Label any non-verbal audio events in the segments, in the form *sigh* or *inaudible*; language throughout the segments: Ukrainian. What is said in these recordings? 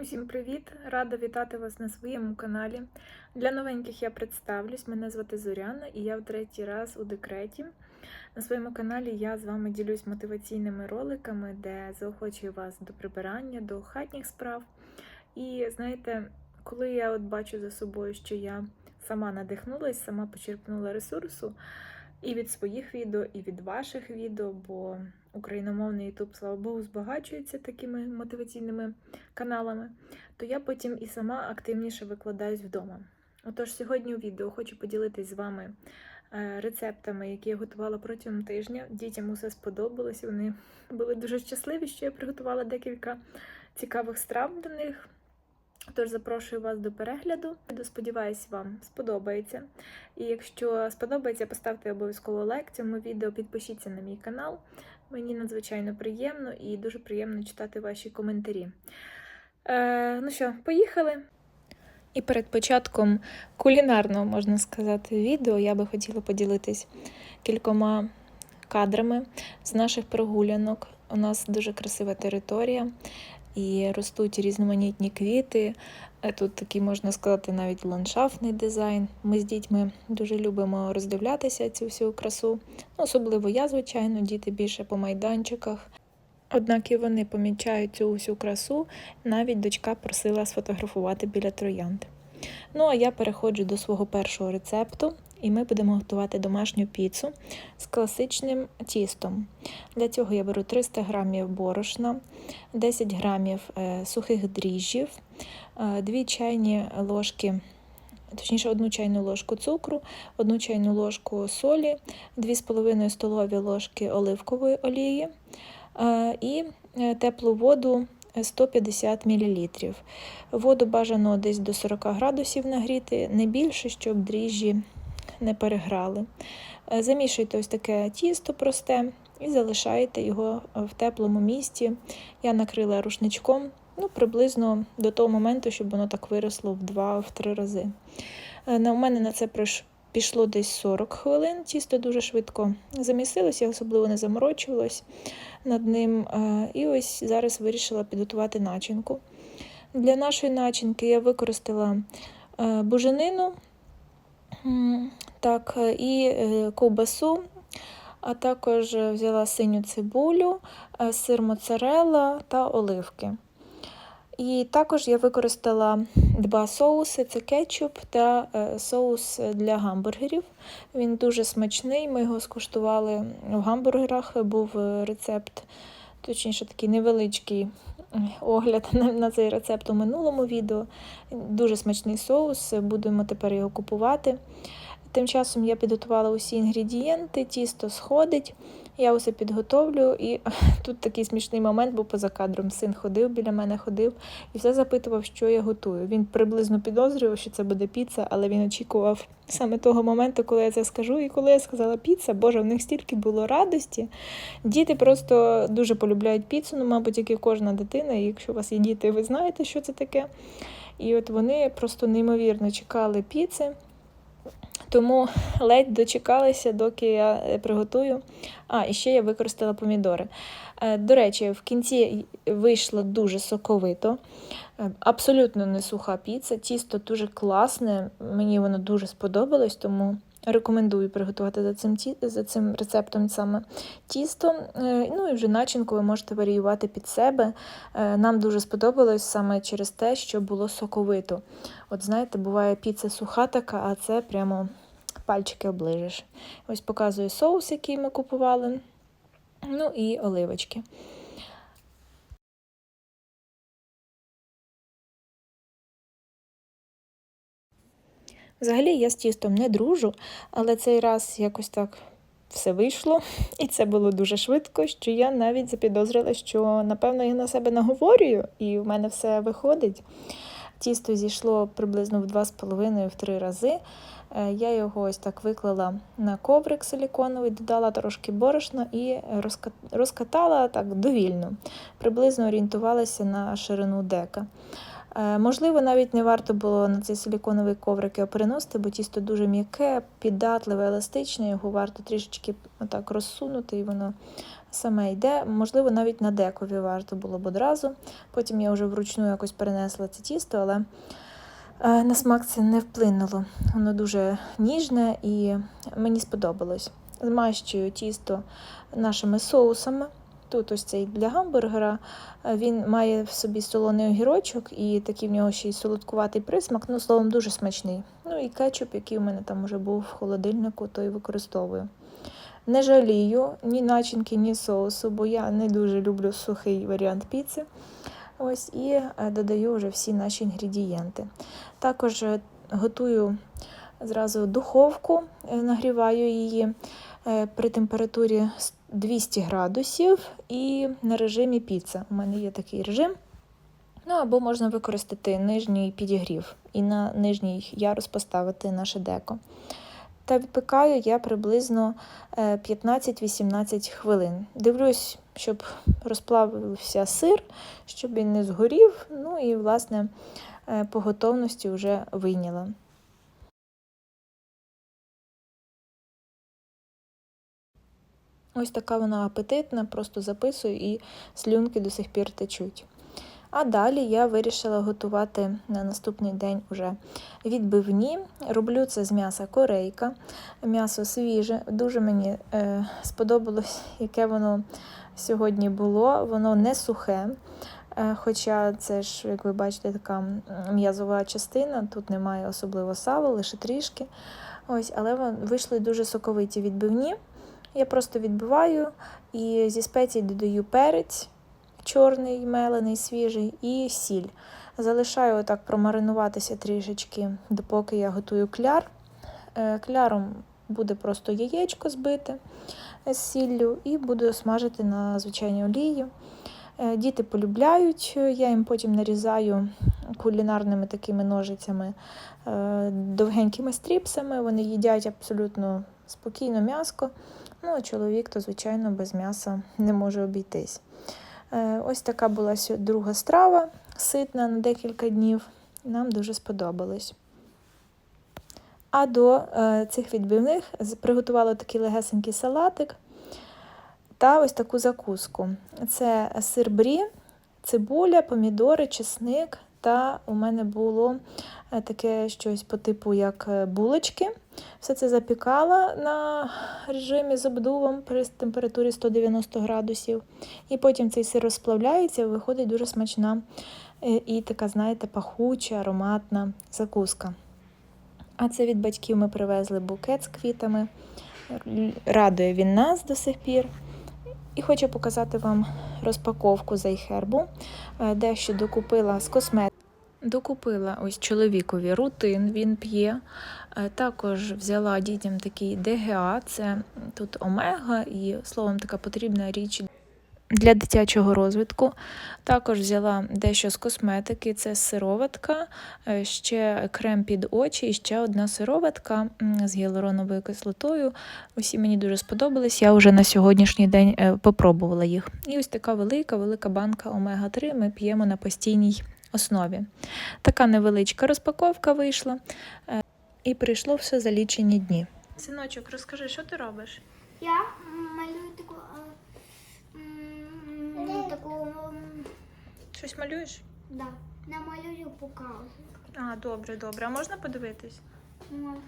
Усім привіт! Рада вітати вас на своєму каналі. Для новеньких я представлюсь. Мене звати Зоряна і я в третій раз у декреті. На своєму каналі я з вами ділюсь мотиваційними роликами, де заохочую вас до прибирання, до хатніх справ. І знаєте, коли я от бачу за собою, що я сама надихнулась, сама почерпнула ресурсу і від своїх відео, і від ваших відео, бо україномовний YouTube, слава Богу, збагачується такими мотиваційними каналами, то я потім і сама активніше викладаюсь вдома. Отож, сьогодні у відео хочу поділитись з вами е, рецептами, які я готувала протягом тижня. Дітям усе сподобалось. Вони були дуже щасливі, що я приготувала декілька цікавих страв для них. Тож запрошую вас до перегляду. Сподіваюсь, вам сподобається. І якщо сподобається, поставте обов'язково лайк цьому відео, підпишіться на мій канал. Мені надзвичайно приємно і дуже приємно читати ваші коментарі. Е, ну що, поїхали? І перед початком кулінарного, можна сказати, відео я би хотіла поділитись кількома кадрами з наших прогулянок. У нас дуже красива територія і ростуть різноманітні квіти. Е, Тут такий, можна сказати, навіть ландшафтний дизайн. Ми з дітьми дуже любимо роздивлятися цю всю красу. Ну, Особливо я, звичайно, діти більше по майданчиках. Однак і вони помічають цю всю красу, навіть дочка просила сфотографувати біля троянд. Ну, а я переходжу до свого першого рецепту, і ми будемо готувати домашню піцу з класичним тістом. Для цього я беру 300 г борошна, 10 грамів е, сухих дріжджів, 2 чайні ложки, точніше, 1 чайну ложку цукру, 1 чайну ложку солі, 2,5 столові ложки оливкової олії е, і е, теплу воду 150 мл. Воду бажано десь до 40 градусів нагріти, не більше, щоб дріжджі не переграли. Е, Замішуйте ось таке тісто просте і залишаєте його в теплому місці. Я накрила рушничком ну, приблизно до того моменту, щоб воно так виросло в 2-3 рази. Е, У мене на це пішло десь 40 хвилин. Тісто дуже швидко замісилось, я особливо не заморочувалась над ним. Е, І ось зараз вирішила підготувати начинку. Для нашої начинки я використала буженину, так, е, і е, ковбасу, а також взяла синю цибулю, е, сир моцарелла та оливки. І також я використала два соуси: це кетчуп та соус для гамбургерів. Він дуже смачний. Ми його скуштували в гамбургерах. Був рецепт, точніше, такий невеличкий огляд *laughs* на, цей рецепт у минулому відео. Дуже смачний соус. Будемо тепер його купувати. Тим часом я підготувала усі інгредієнти, тісто сходить. Я усе підготовлю, і *laughs* тут такий смішний момент, бо поза кадром син ходив біля мене, ходив і все запитував, що я готую. Він приблизно підозрював, що це буде піца, але він очікував саме того моменту, коли я це скажу. І коли я сказала піца, боже, в них стільки було радості. Діти просто дуже полюбляють піцу, ну, мабуть, як і кожна дитина. І якщо у вас є діти, ви знаєте, що це таке. І от вони просто неймовірно чекали піци. Тому ледь дочекалися, доки я е, приготую. А, і ще я використала помідори. Е, До речі, в кінці вийшло дуже соковито, Е, абсолютно не суха піца. Тісто дуже класне, мені воно дуже сподобалось, тому рекомендую приготувати за цим, за цим рецептом саме тісто. Е, Ну і вже начинку ви можете варіювати під себе. Е, Нам дуже сподобалось саме через те, що було соковито. От знаєте, буває піца суха така, а це прямо пальчики оближеш. Ось показую соус, який ми купували. Ну і оливочки. Взагалі я з тістом не дружу, але цей раз якось так все вийшло, і це було дуже швидко, що я навіть запідозрила, що напевно я на себе наговорюю, і в мене все виходить. Тісто зійшло приблизно в 2,5-3 рази. Е, Я його ось так виклала на коврик силіконовий, додала трошки борошна і розкатала так довільно. Приблизно орієнтувалася на ширину дека. Е, Можливо, навіть не варто було на цей силіконовий коврик його переносити, бо тісто дуже м'яке, піддатливе, еластичне, його варто трішечки отак розсунути, і воно саме йде. Можливо, навіть на декові варто було б одразу. Потім я вже вручну якось перенесла це тісто, але е, на смак це не вплинуло. Воно дуже ніжне і мені сподобалось. Змащую тісто нашими соусами. Тут ось цей для гамбургера. Е, Він має в собі солоний огірочок і такий в нього ще й солодкуватий присмак. Ну, словом, дуже смачний. Ну і кетчуп, який у мене там вже був в холодильнику, то і використовую. Не жалію ні начинки, ні соусу, бо я не дуже люблю сухий варіант піци. Ось і е, додаю вже всі наші інгредієнти. Також е, готую зразу духовку, нагріваю її при температурі с- 200 градусів і на режимі піца. У мене є такий режим. Ну або можна використати нижній підігрів і на нижній ярус поставити наше деко. Та випікаю я приблизно е, 15-18 хвилин. Дивлюсь, щоб розплавився сир, щоб він не згорів. Ну і, власне, е, по готовності вже вийняла. Ось така вона апетитна, просто записую і слюнки до сих пір течуть. А далі я вирішила готувати на наступний день уже відбивні. Роблю це з м'яса корейка, м'ясо свіже. Дуже мені е, сподобалось, яке воно сьогодні було. Воно не сухе. Е, Хоча це ж, як ви бачите, така м'язова частина, тут немає особливо сала, лише трішки. Ось, але вийшли дуже соковиті відбивні. Я просто відбиваю і зі спецій додаю перець чорний, мелений, свіжий і сіль. Залишаю отак промаринуватися трішечки, допоки я готую кляр. Е, Кляром буде просто яєчко збите з сіллю і буду смажити на звичайній олії. Е, Діти полюбляють, я їм потім нарізаю кулінарними такими ножицями, е, довгенькими стріпсами. Вони їдять абсолютно спокійно м'яско. Ну, а чоловік, то, звичайно, без м'яса не може обійтись. Е, Ось така була друга страва, ситна на декілька днів. Нам дуже сподобалось. А до е, цих відбивних приготувала такий легесенький салатик та ось таку закуску. Це сир брі, цибуля, помідори, чесник. Та у мене було е, таке щось по типу як булочки. Все це запікала на режимі з обдувом при температурі 190 градусів. І потім цей сир розплавляється, виходить дуже смачна е, і така, знаєте, пахуча, ароматна закуска. А це від батьків ми привезли букет з квітами. Радує він нас до сих пір. І хочу показати вам розпаковку з айхербу. Е, Дещо докупила з косметики. Докупила ось чоловікові рутин, він п'є. Е, Також взяла дітям такий ДГА, це тут омега і словом така потрібна річ для дитячого розвитку. Також взяла дещо з косметики, це сироватка, е, ще крем під очі і ще одна сироватка з гіалуроновою кислотою. Усі мені дуже сподобались. Я вже на сьогоднішній день е, попробувала їх. І ось така велика, велика банка омега-3 ми п'ємо на постійній основі. Така невеличка розпаковка вийшла. І прийшло все за лічені дні. Синочок, розкажи, що ти робиш? Я малюю таку, а, м, таку, Щось малюєш? да, намалюю покажу. А, добре, добре. А можна подивитись? Можна,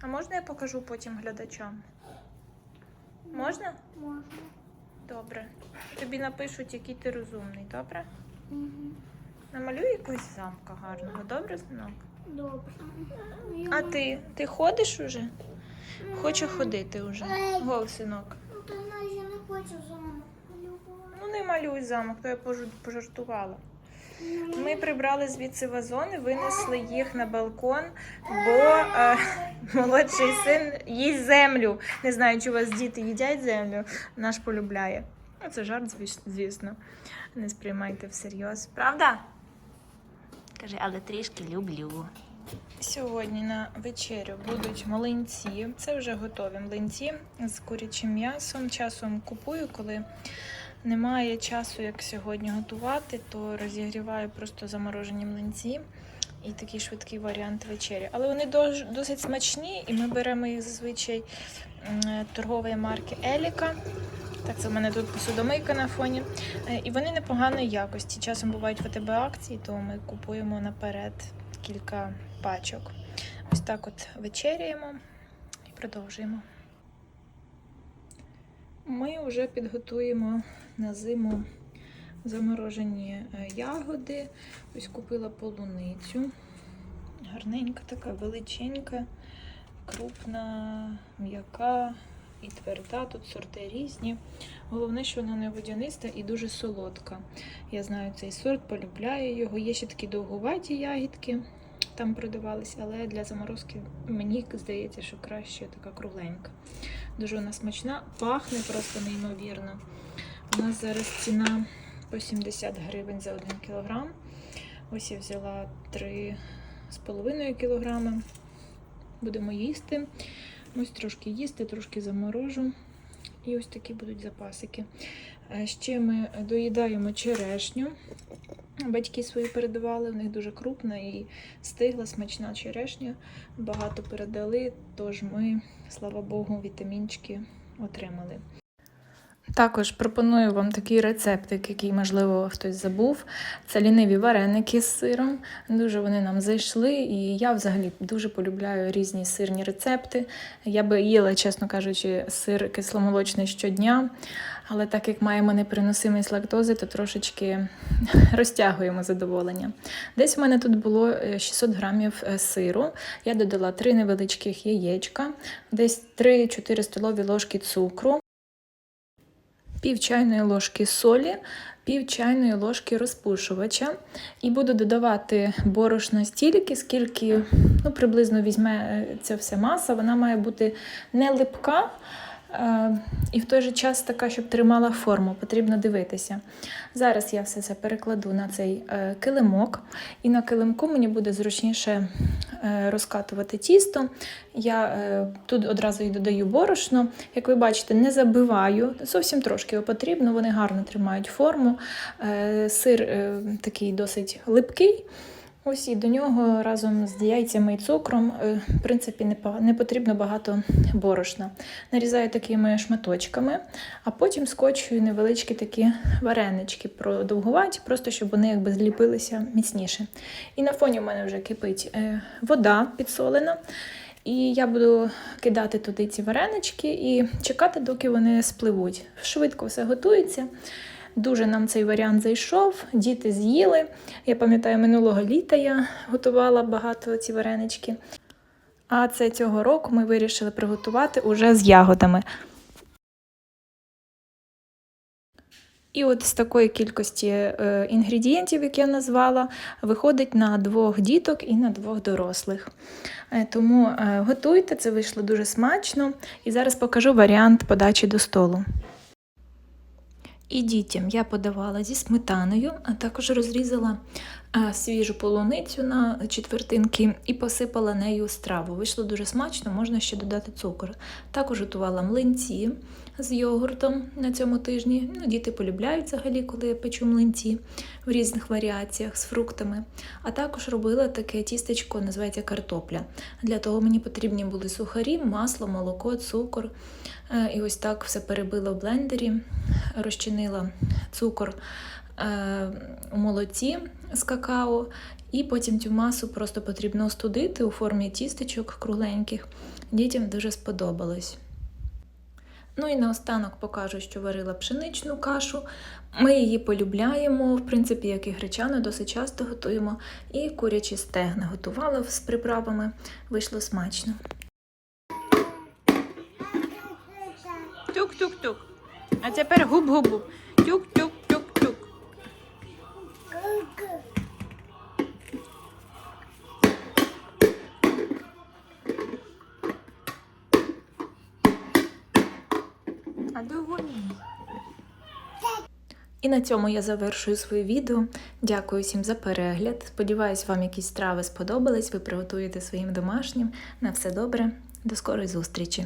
А можна я покажу потім глядачам? Можна? можна. Добре. Тобі напишуть, який ти розумний, добре? Мгм. Намалюй якогось замка гарного, добре, синок? Добре. А ти? Ти ходиш уже? Хочу ходити вже. Гол, синок. Ну, знаєш, я не хочу замок малювати. Ну не малюй замок, то я пожу- пожартувала. Ми прибрали звідси вазони, винесли їх на балкон, бо е, *laughs* молодший син їсть землю. Не знаю, чи у вас діти їдять землю, наш полюбляє. Ну, Це жарт, звіс- звісно. Не сприймайте всерйоз. Правда? Каже, але трішки люблю. Сьогодні на вечерю будуть млинці. Це вже готові млинці з курячим м'ясом. Часом купую, коли немає часу, як сьогодні готувати, то розігріваю просто заморожені млинці і такий швидкий варіант вечері. Але вони досить смачні, і ми беремо їх зазвичай торгової марки Еліка. Так, це в мене тут посудомийка на фоні. Е, І вони непоганої якості. Часом бувають в АТБ акції, то ми купуємо наперед кілька пачок. Ось так от вечеряємо і продовжуємо. Ми вже підготуємо на зиму заморожені е, ягоди. Ось купила полуницю. Гарненька, така величенька, крупна, м'яка і тверда. Тут сорти різні. Головне, що вона не водяниста і дуже солодка. Я знаю цей сорт, полюбляю його. Є ще такі довгуваті ягідки, там продавались, але для заморозки мені здається, що краще така кругленька. Дуже вона смачна, пахне просто неймовірно. У нас зараз ціна по 70 гривень за 1 кілограм. Ось я взяла 3,5 кілограми. Будемо їсти. Ось трошки їсти, трошки заморожу. І ось такі будуть запасики. Е, Ще ми доїдаємо черешню. Батьки свої передавали, в них дуже крупна і стигла, смачна черешня. Багато передали, тож ми, слава Богу, вітамінчики отримали. Також пропоную вам такий рецептик, який, можливо, хтось забув. Це ліниві вареники з сиром. Дуже вони нам зайшли, і я взагалі дуже полюбляю різні сирні рецепти. Я би їла, чесно кажучи, сир кисломолочний щодня. Але так як маємо непереносимість лактози, то трошечки *laughs* розтягуємо задоволення. Десь у мене тут було е, 600 грамів е, сиру. Я додала 3 невеличких яєчка, десь 3-4 столові ложки цукру, пів чайної ложки солі, пів чайної ложки розпушувача. І буду додавати борошно стільки, скільки ну, приблизно візьме е, ця вся маса. Вона має бути не липка. Е, І в той же час така, щоб тримала форму, потрібно дивитися. Зараз я все це перекладу на цей е, килимок, і на килимку мені буде зручніше е, розкатувати тісто. Я тут одразу й додаю борошно. Як ви бачите, не забиваю, зовсім трошки його потрібно, вони гарно тримають форму. Сир такий досить липкий. Ось і до нього разом з яйцями і цукром, е, в принципі, не потрібно багато борошна. Нарізаю такими шматочками, а потім скочую невеличкі такі варенички продовгуваті, просто щоб вони якби зліпилися міцніше. І на фоні в мене вже кипить е, вода підсолена. І я буду кидати туди ці варенички і чекати, доки вони спливуть. Швидко все готується. Дуже нам цей варіант зайшов, діти з'їли. Я пам'ятаю, минулого літа я готувала багато ці варенички. А це цього року ми вирішили приготувати уже з ягодами. І от з такої кількості е, інгредієнтів, як я назвала, виходить на двох діток і на двох дорослих. Е, Тому е, готуйте, це вийшло дуже смачно. І зараз покажу варіант подачі до столу. І дітям. Я подавала зі сметаною, а також розрізала свіжу полуницю на четвертинки і посипала нею страву. Вийшло дуже смачно, можна ще додати цукор. Також готувала млинці з йогуртом на цьому тижні. Ну, діти полюбляють взагалі, коли я печу млинці в різних варіаціях з фруктами. А також робила таке тістечко, називається картопля. Для того мені потрібні були сухарі, масло, молоко, цукор. Е, І ось так все перебила в блендері, розчинила цукор е, у молоці з какао, і потім цю масу просто потрібно остудити у формі тістечок кругленьких. Дітям дуже сподобалось. Ну і наостанок покажу, що варила пшеничну кашу. Ми її полюбляємо, в принципі, як і гречану, досить часто готуємо. І курячі стегна готувала з приправами, вийшло смачно. Тук-тук-тук. А тепер губ-губ. Тюк-тюк-тюк-тюк. І на цьому я завершую своє відео. Дякую всім за перегляд. Сподіваюсь, вам якісь страви сподобались. Ви приготуєте своїм домашнім. На все добре. До скорої зустрічі!